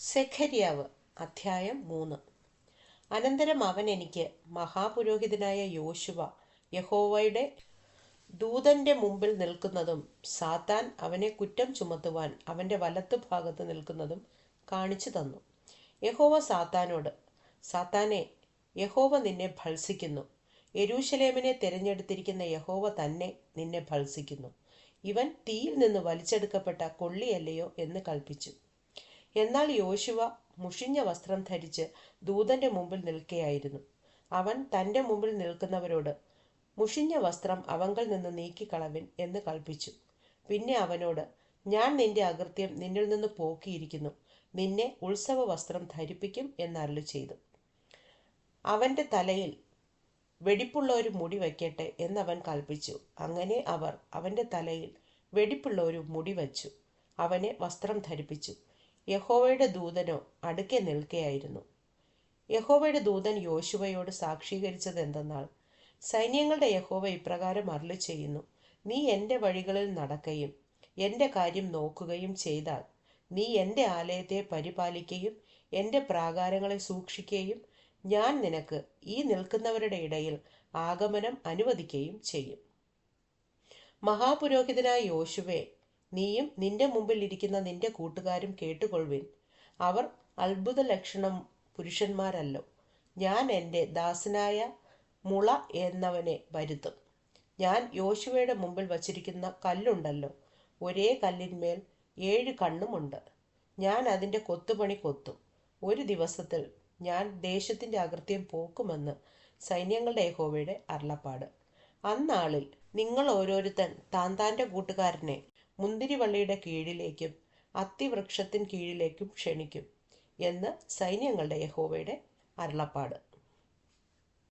സെഖര്യാവ് അധ്യായം മൂന്ന്. അനന്തരം അവൻ എനിക്ക് മഹാപുരോഹിതനായ യോശുവ യഹോവയുടെ ദൂതന്റെ മുമ്പിൽ നിൽക്കുന്നതും സാത്താൻ അവനെ കുറ്റം ചുമത്തുവാൻ അവന്റെ വലത്തു ഭാഗത്ത് നിൽക്കുന്നതും കാണിച്ചു തന്നു. യഹോവ സാത്താനോട് സാത്താനെ യഹോവ നിന്നെ ഭത്സിക്കുന്നു. യരൂശലേമിനെ തിരഞ്ഞെടുത്തിരിക്കുന്ന യഹോവ തന്നെ നിന്നെ ഭത്സിക്കുന്നു. ഇവൻ തീയിൽ നിന്ന് വലിച്ചെടുക്കപ്പെട്ട കൊള്ളിയല്ലയോ? എന്ന് കൽപ്പിച്ചു എന്നാൽ യോശുവ മുഷിഞ്ഞ വസ്ത്രം ധരിച്ച് ദൂതന്റെ മുമ്പിൽ നിൽക്കുകയായിരുന്നു അവൻ തന്റെ മുമ്പിൽ നിൽക്കുന്നവരോട് മുഷിഞ്ഞ വസ്ത്രം അവങ്കൽ നിന്ന് നീക്കിക്കളവിൻ എന്ന് കൽപ്പിച്ചു. പിന്നെ അവനോട് ഞാൻ നിന്റെ അകൃത്യം നിന്നിൽ നിന്ന് പോക്കിയിരിക്കുന്നു. നിന്നെ ഉത്സവ വസ്ത്രം ധരിപ്പിക്കും എന്നരുളി ചെയ്തു. അവന്റെ തലയിൽ വെടിപ്പുള്ള ഒരു മുടി വയ്ക്കട്ടെ എന്നവൻ കൽപ്പിച്ചു. അങ്ങനെ അവർ അവന്റെ തലയിൽ വെടിപ്പുള്ള ഒരു മുടി വച്ചു. അവനെ വസ്ത്രം ധരിപ്പിച്ചു. യഹോവയുടെ ദൂതനോ അടുക്കെ നിൽക്കുകയായിരുന്നു യഹോവയുടെ ദൂതൻ യോശുവയോട് സാക്ഷീകരിച്ചത് എന്തെന്നാൽ സൈന്യങ്ങളുടെ യഹോവ ഇപ്രകാരം അരുളി ചെയ്യുന്നു നീ എന്റെ വഴികളിൽ നടക്കുകയും എന്റെ കാര്യം നോക്കുകയും ചെയ്താൽ നീ എന്റെ ആലയത്തെ പരിപാലിക്കുകയും എന്റെ പ്രാകാരങ്ങളെ സൂക്ഷിക്കുകയും ഞാൻ നിനക്ക് ഈ നിൽക്കുന്നവരുടെ ഇടയിൽ ആഗമനം അനുവദിക്കുകയും ചെയ്യും. മഹാപുരോഹിതനായ യോശുവെ നീയും നിന്റെ മുമ്പിൽ ഇരിക്കുന്ന നിന്റെ കൂട്ടുകാരും കേട്ടുകൊള്ളുവിൻ. അവർ അത്ഭുത ലക്ഷണം പുരുഷന്മാരല്ലോ. ഞാൻ എന്റെ ദാസനായ മുള എന്നവനെ വരുത്തും. ഞാൻ യോശുവയുടെ മുമ്പിൽ വച്ചിരിക്കുന്ന കല്ലുണ്ടല്ലോ. ഒരേ കല്ലിന്മേൽ ഏഴ് കണ്ണുമുണ്ട്. ഞാൻ അതിന്റെ കൊത്തുപണി കൊത്തും. ഒരു ദിവസത്തിൽ ഞാൻ ദേശത്തിന്റെ അകൃത്യം പോക്കുമെന്ന് സൈന്യങ്ങളുടെ യഹോവയുടെ അരുളപ്പാട്. അന്നാളിൽ നിങ്ങൾ ഓരോരുത്തൻ താൻ താന്റെ കൂട്ടുകാരനെ മുന്തിരിവള്ളിയുടെ കീഴിലേക്കും അത്തിവൃക്ഷത്തിൻ കീഴിലേക്കും ക്ഷണിക്കും എന്ന് സൈന്യങ്ങളുടെ യഹോവയുടെ അരുളപ്പാട്.